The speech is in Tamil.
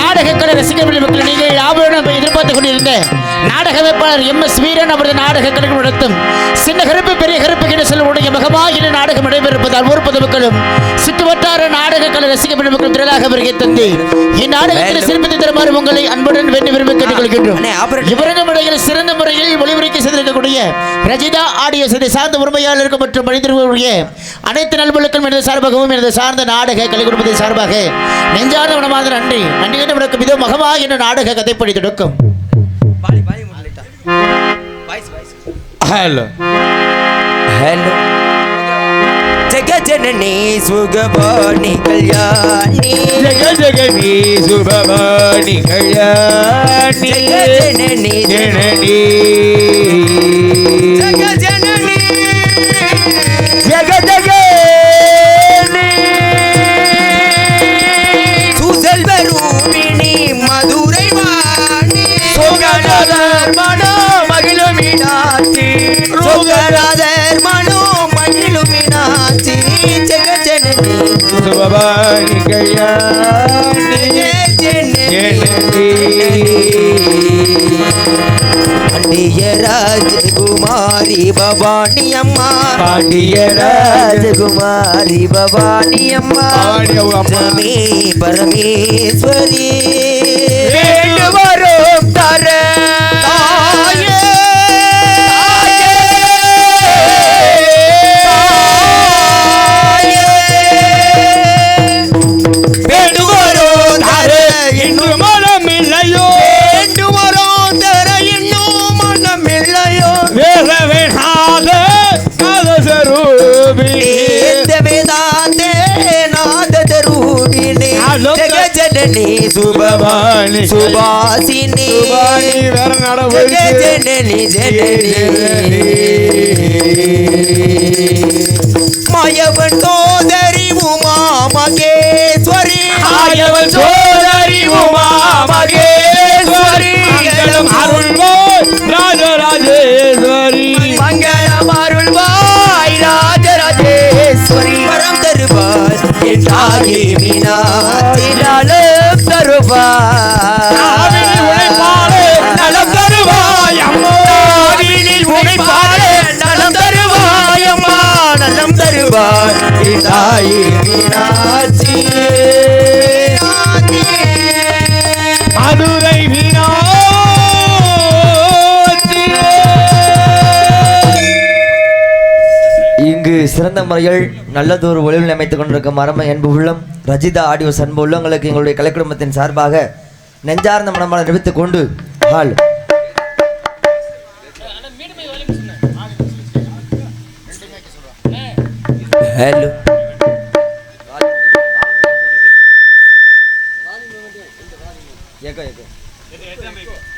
நாடக கலை ரசிகர்கள் மக்கள் நீங்கள் ஆபரணம் எதிர்பார்த்து கொண்டிருந்தேன்? நாடக வேட்பாளர் எம் எஸ் வீரன் அவரது நாடக கலைகள் நடத்தும். சின்ன கருப்பு பெரிய கருப்பு என சொல்லுடைய மகமாக நாடகம் நடைபெறுவதால் ஊர் பொதுமக்களும் சுற்றுவட்டார நாடக கலை ரசிகர்கள் மக்கள் திரளாக வருகை தந்து இந்நாடகத்தில் சிறப்பித்து தருமாறு உங்களை அன்புடன் வேண்டி விரும்பி கேட்டுக்கொள்கின்றோம். இவரங்க முறையில் சிறந்த முறையில் ஒளிபரப்பு செய்திருக்கக்கூடிய ரஜிதா ஆடியோ செய்தி சார்ந்த உரிமையாளர்கள் மற்றும் மனிதர்களுடைய அனைத்து நல்வழுக்கள் எனது சார்பாகவும் எனது சார்ந்த நாடக கலை குடும்பத்தின் சார்பாக நெஞ்சார்ந்த மனமார்ந்த நன்றி. நன்றி கண்டு விளக்கும் இதோ மகமா என்ற நாடக கதைப்படி தொடக்கும். Hello hello Kalyani ஜெகஜனனி Janani சுசெல்வரூபிணி Madurai Vani. மனோ மகிழுமினாச்சி சுகநாதர் மனோ மகிழுமினாச்சி. ஜெகஜனனி சுபவாணி கல்யாணி ராஜகுமாரி பவானி அம்மா. பாண்டிய ராஜகுமாரி பவானி அம்மா. பரமேஸ்வரி. நாதஸ்வரூபி வேத வேதாந்தே நாததரூபிணி ஆலோக- ஜெகஜனனி சுபவாணி. சுபாசினி. சுபாணி வேற நடவடிக்கை. ஜனனி தாயே மீனாட்சி மதுரை இங்கு சிறந்த முறையில் நல்லதொரு ஒளிவில் அமைத்துக் கொண்டிருக்கும் மரம என்பு உள்ளம் ரஜிதா ஆடியோ அன்பு உள்ளங்களுக்கு எங்களுடைய கலைக்குடும்பத்தின் சார்பாக நெஞ்சார்ந்த மனமான நிறுத்திக் கொண்டு ஹால். hello. Yeah, go, yeah,